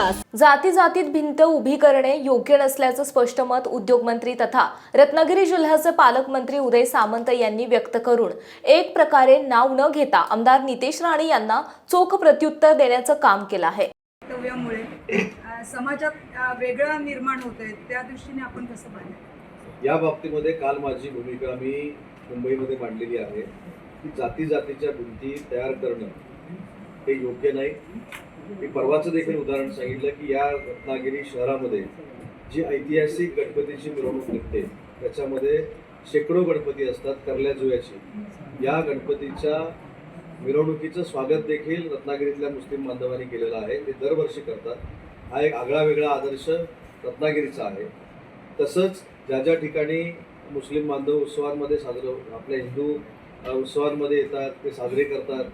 विकास. जाती जातीत भिंत उभी करणे योग्य नसल्याचं स्पष्ट मत उद्योगमंत्री तथा रत्नागिरी जिल्ह्याचे पालकमंत्री उदय सामंत यांनी व्यक्त करून एक प्रकारे नाव न घेता आमदार नितेश राणे यांना चोख प्रत्युत्तर देण्याचं काम केलं आहे. समाजात वेगळं निर्माण होत आहे त्या दृष्टीने आपण कसं पाहिजे या बाबतीमध्ये काल माझी भूमिका मी मुंबईमध्ये मांडलेली आहे की जाती जातीच्या भिंती तयार करणं हे योग्य नाही. मी परवाचं देखील उदाहरण सांगितलं की या रत्नागिरी शहरामध्ये जी ऐतिहासिक गणपतीची मिरवणूक निघते त्याच्यामध्ये शेकडो गणपती असतात करल्या जुव्याची. या गणपतीच्या मिरवणुकीचं स्वागत देखील रत्नागिरीतल्या मुस्लिम बांधवांनी केलेलं आहे. ते दरवर्षी करतात. हा एक आगळा वेगळा आदर्श रत्नागिरीचा आहे. तसंच ज्या ज्या ठिकाणी मुस्लिम बांधव उत्सवांमध्ये साजरं आपल्या हिंदू उत्सवांमध्ये येतात ते साजरे करतात.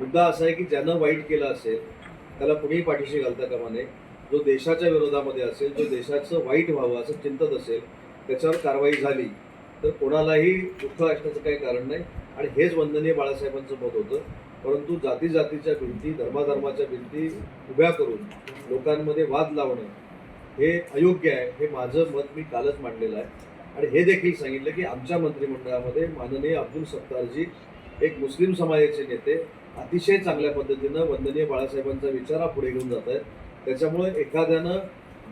मुद्दा असा आहे की ज्यानं वाईट केलं असेल त्याला कुणीही पाठीशी घालता कामा नये. जो देशाच्या विरोधामध्ये असेल जो देशाचं वाईट व्हावं असं चिंतत असेल त्याच्यावर कारवाई झाली तर कोणालाही दुःख असण्याचं काही कारण नाही. आणि हेच वंदनीय बाळासाहेबांचं मत होतं. परंतु जाती जातीच्या भिंती धर्माधर्माच्या भिंती उभ्या करून लोकांमध्ये वाद लावणं हे अयोग्य आहे. हे माझं मत मी कालच मांडलेलं आहे. आणि हे देखील सांगितलं की आमच्या मंत्रिमंडळामध्ये माननीय अब्दुल सत्तारजी एक मुस्लिम समाजाचे नेते अतिशय चांगल्या पद्धतीनं वंदनीय बाळासाहेबांचा विचार हा पुढे घेऊन जात आहेत. त्याच्यामुळे एखाद्यानं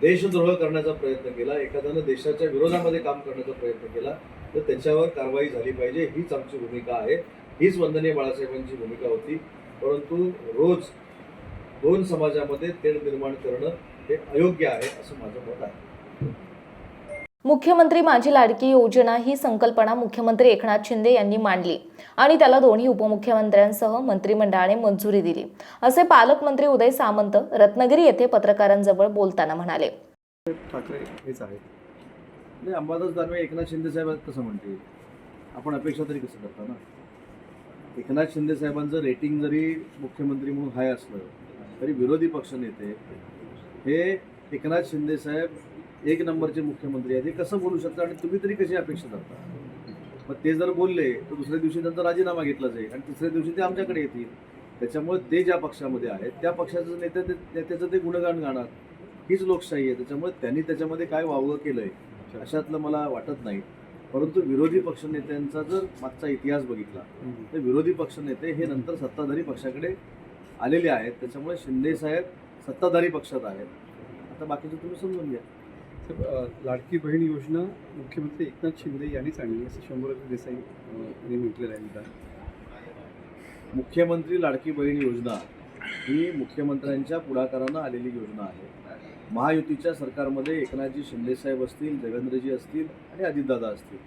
देशद्रोह करण्याचा प्रयत्न केला एखाद्यानं देशाच्या विरोधामध्ये काम करण्याचा प्रयत्न केला तर त्याच्यावर कारवाई झाली पाहिजे हीच आमची भूमिका आहे. हीच वंदनीय बाळासाहेबांची भूमिका होती. परंतु रोज दोन समाजामध्ये तेढ निर्माण करणं हे अयोग्य आहे असं माझं मत आहे. मुख्यमंत्री माझी लाडकी योजना ही संकल्पना मुख्यमंत्री एकनाथ शिंदे यांनी मांडली आणि त्याला दोन्ही उपमुख्यमंत्र्यांसह मंत्रिमंडळाने मंजुरी दिली. असे पालकमंत्री उदय सामंत रत्नागिरी येथे पत्रकारांजवळ बोलताना म्हणाले. ठाकरे हेच आहे म्हणजे अंबादास दानवे एकनाथ शिंदे साहेब कसं म्हणतील आपण अपेक्षा तरी कसं करता ना? एकनाथ शिंदे साहेबांचं रेटिंग जरी मुख्यमंत्री म्हणून हाय असलं तरी विरोधी पक्षनेते हे एकनाथ शिंदे साहेब एक नंबरचे मुख्यमंत्री आहेत हे कसं बोलू शकता आणि तुम्ही तरी कशी अपेक्षा करता? मग ते जर बोलले तर दुसऱ्या दिवशी त्यांचा राजीनामा घेतला जाईल आणि तिसऱ्या दिवशी ते आमच्याकडे येतील. त्याच्यामुळे ते ज्या पक्षामध्ये आहेत त्या पक्षाचं नेते नेत्याचं ते गुणगान गाणार हीच लोकशाही आहे. त्याच्यामुळे त्यांनी त्याच्यामध्ये काय वावगं केलंय अशातलं मला वाटत नाही. परंतु विरोधी पक्षनेत्यांचा जर मागचा इतिहास बघितला तर विरोधी पक्षनेते हे नंतर सत्ताधारी पक्षाकडे आलेले आहेत. त्याच्यामुळे शिंदे साहेब सत्ताधारी पक्षात आहेत. आता बाकीचं तुम्ही समजून घ्या. लाडकी बहीण योजना मुख्यमंत्री एकनाथ शिंदे यांनीच आणली असं शंभूराज देसाई यांनी म्हटलेलं आहे विधान मुख्यमंत्री लाडकी बहीण योजना ही मुख्यमंत्र्यांच्या पुढाकारानं आलेली योजना आहे. महायुतीच्या सरकारमध्ये एकनाथजी शिंदेसाहेब असतील देवेंद्रजी असतील आणि अजितदादा असतील.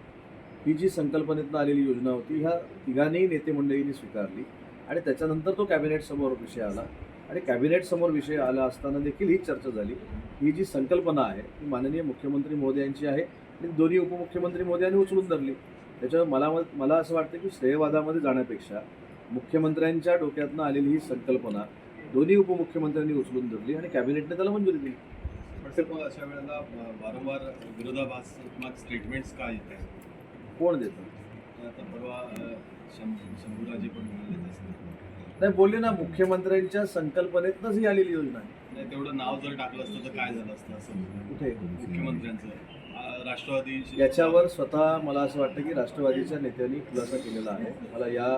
ही जी संकल्पनेतनं आलेली योजना होती ह्या तिघांनीही नेते मंडळींनी स्वीकारली आणि त्याच्यानंतर तो कॅबिनेटसमोर विषय आला. आणि कॅबिनेटसमोर विषय आला असताना देखील ही चर्चा झाली. ही जी संकल्पना आहे ती माननीय मुख्यमंत्री मोदयांची आहे आणि दोन्ही उपमुख्यमंत्री मोदयांनी उचलून धरली. त्याच्यावर मला मला असं वाटतं की श्रेयवादामध्ये जाण्यापेक्षा मुख्यमंत्र्यांच्या डोक्यातनं आलेली ही संकल्पना दोन्ही उपमुख्यमंत्र्यांनी उचलून धरली आणि कॅबिनेटने त्याला मंजुरी दिली. अशा वेळेला वारंवार विरोधाभासात्मक स्टेटमेंट्स का येत आहेत? कोण देतं? आता परवा शंभूराजे पण नाही बोलले ना मुख्यमंत्र्यांच्या संकल्पनेतनंच ही आलेली योजना आहे. नाही तेवढं नाव जर टाकलं असतं तर काय झालं असतं असं. कुठे मुख्यमंत्र्यांचं. राष्ट्रवादी याच्यावर स्वतः मला असं वाटतं की राष्ट्रवादीच्या नेत्यांनी खुलासा केलेला आहे. मला या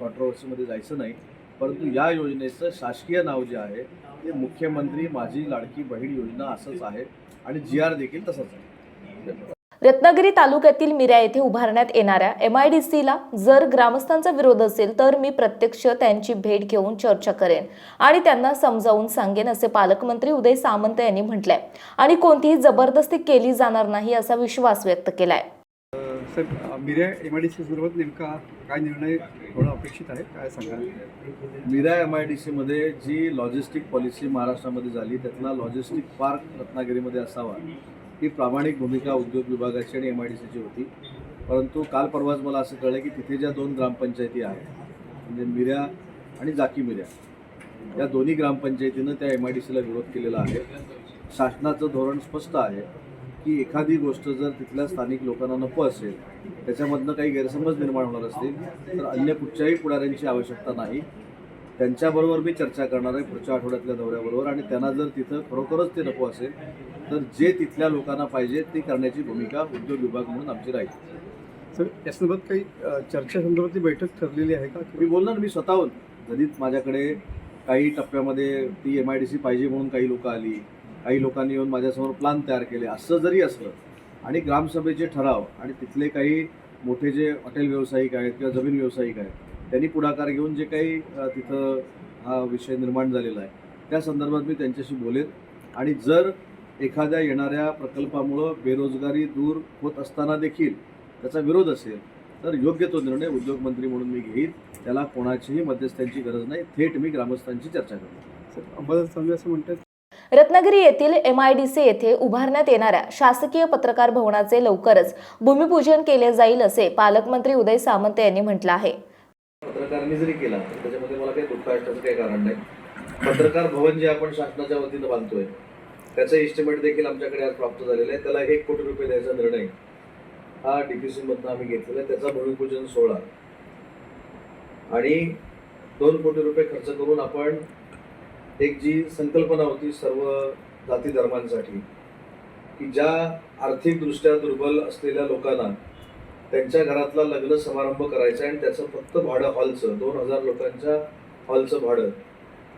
कॉन्ट्रोवर्सीमध्ये जायचं नाही. परंतु या योजनेचं शासकीय नाव जे आहे ते मुख्यमंत्री माझी लाडकी बहीण योजना असंच आहे. आणि जी आर देखील तसंच आहे. रत्नागिरी तालुक्यातील मिऱ्या येथे उभारण्यात येणाऱ्या एम आय डी सीला जर ग्रामस्थांचा विरोध असेल तर मी प्रत्यक्ष त्यांची भेट घेऊन चर्चा करेन आणि त्यांना समजावून सांगेन असे पालकमंत्री उदय सामंत यांनी म्हटलंय. आणि कोणतीही जबरदस्ती केली जाणार नाही असा विश्वास व्यक्त केलाय. Mirya M I D C संदर्भात नेमका काय निर्णय होणं अपेक्षित आहे? काय सांगाल? मीरा एम आय डी सीमध्ये जी लॉजिस्टिक पॉलिसी महाराष्ट्रामध्ये झाली त्यातला लॉजिस्टिक पार्क रत्नागिरीमध्ये असावा. ही प्रामाणिक भूमिका उद्योग विभागाची आणि एम आय डी सीची होती. परंतु काल परवाच मला असं कळलं की तिथे ज्या दोन ग्रामपंचायती आहेत म्हणजे मिऱ्या आणि जाकी मिऱ्या या दोन्ही ग्रामपंचायतीनं त्या एम आय डी सीला विरोध केलेला आहे. शासनाचं धोरण स्पष्ट आहे की एखादी गोष्ट जर तिथल्या स्थानिक लोकांना नको असेल त्याच्यामधनं काही गैरसमज निर्माण होणार असतील तर अन्य कुठच्याही पुढाऱ्यांची आवश्यकता नाही. त्यांच्याबरोबर मी चर्चा करणार आहे पुढच्या आठवड्यातल्या दौऱ्याबरोबर. आणि त्यांना जर तिथं खरोखरच ते नको असेल तर जे तिथल्या लोकांना पाहिजे ती करण्याची भूमिका उद्योग विभाग म्हणून आमची राहील. सर या संदर्भात काही अ, चर्चेसंदर्भातली बैठक ठरलेली आहे का? मी बोलणार मी स्वतःहून. जरी माझ्याकडे काही टप्प्यामध्ये ती एम आय डी सी पाहिजे म्हणून काही लोक आली काही लोकांनी येऊन माझ्यासमोर प्लान तयार केले असं जरी असलं आणि ग्रामसभेचे ठराव आणि तिथले काही मोठे जे हॉटेल व्यावसायिक आहेत किंवा जमीन व्यावसायिक आहेत त्यांनी पुढाकार घेऊन जे काही तिथं हा विषय निर्माण झालेला आहे त्या संदर्भात मी त्यांच्याशी बोलेन. आणि जर एखाद्या येणाऱ्या प्रकल्पामुळं बेरोजगारी दूर होत असताना देखील त्याचा विरोध असेल तर योग्य तो निर्णय उद्योगमंत्री म्हणून मी घेईन. त्याला कोणाचीही मध्यस्थांची गरज नाही. थेट मी ग्रामस्थांची चर्चा करतो. असं म्हणतात. रत्नागिरी येथील एमआयडीसी येथे उभारण्यात येणाऱ्या शासकीय पत्रकार भवनाचे लवकरच भूमिपूजन केले जाईल असे पालकमंत्री उदय सामंत यांनी म्हटलं आहे. पत्रकारांनी जरी केला. तर त्याच्यामध्ये मला काही दुःख असण्याचं काही कारण नाही. पत्रकार भवन जे आपण शासनाच्या वतीनं बांधतोय त्याचं इस्टिमेट देखील आमच्याकडे आज प्राप्त झालेलं आहे. त्याला एक कोटी रुपये द्यायचा निर्णय हा डी पी मधनं आम्ही घेतलेला आहे. त्याचा भूमिपूजन सोहळा. आणि दोन कोटी रुपये खर्च करून आपण एक जी संकल्पना होती सर्व जाती धर्मांसाठी की ज्या आर्थिकदृष्ट्या दुर्बल असलेल्या लोकांना त्यांच्या घरातला लग्न समारंभ करायचा आहे आणि त्याचं फक्त भाडं हॉलचं दोन हजार लोकांच्या हॉलचं भाडं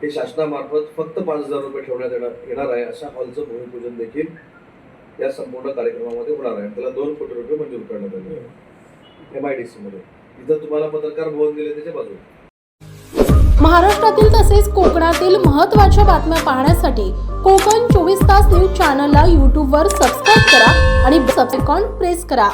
हे शासनामार्फत फक्त पाच हजार रुपये ठेवण्यात येणार येणार आहे अशा हॉलचं भूमिपूजन देखील या संपूर्ण कार्यक्रमामध्ये होणार आहे. त्याला दोन कोटी रुपये मंजूर करण्यात आले एम आय डी सीमध्ये इथं तुम्हाला पत्रकार भवन दिले त्याच्या बाजूला. महाराष्ट्रातील तसेच कोकणातील महत्त्वाच्या बातम्या पाहण्यासाठी कोकण चोवीस तास न्यूज चॅनलला यूट्यूबवर सबस्क्राईब करा आणि सबसेकॉन प्रेस करा.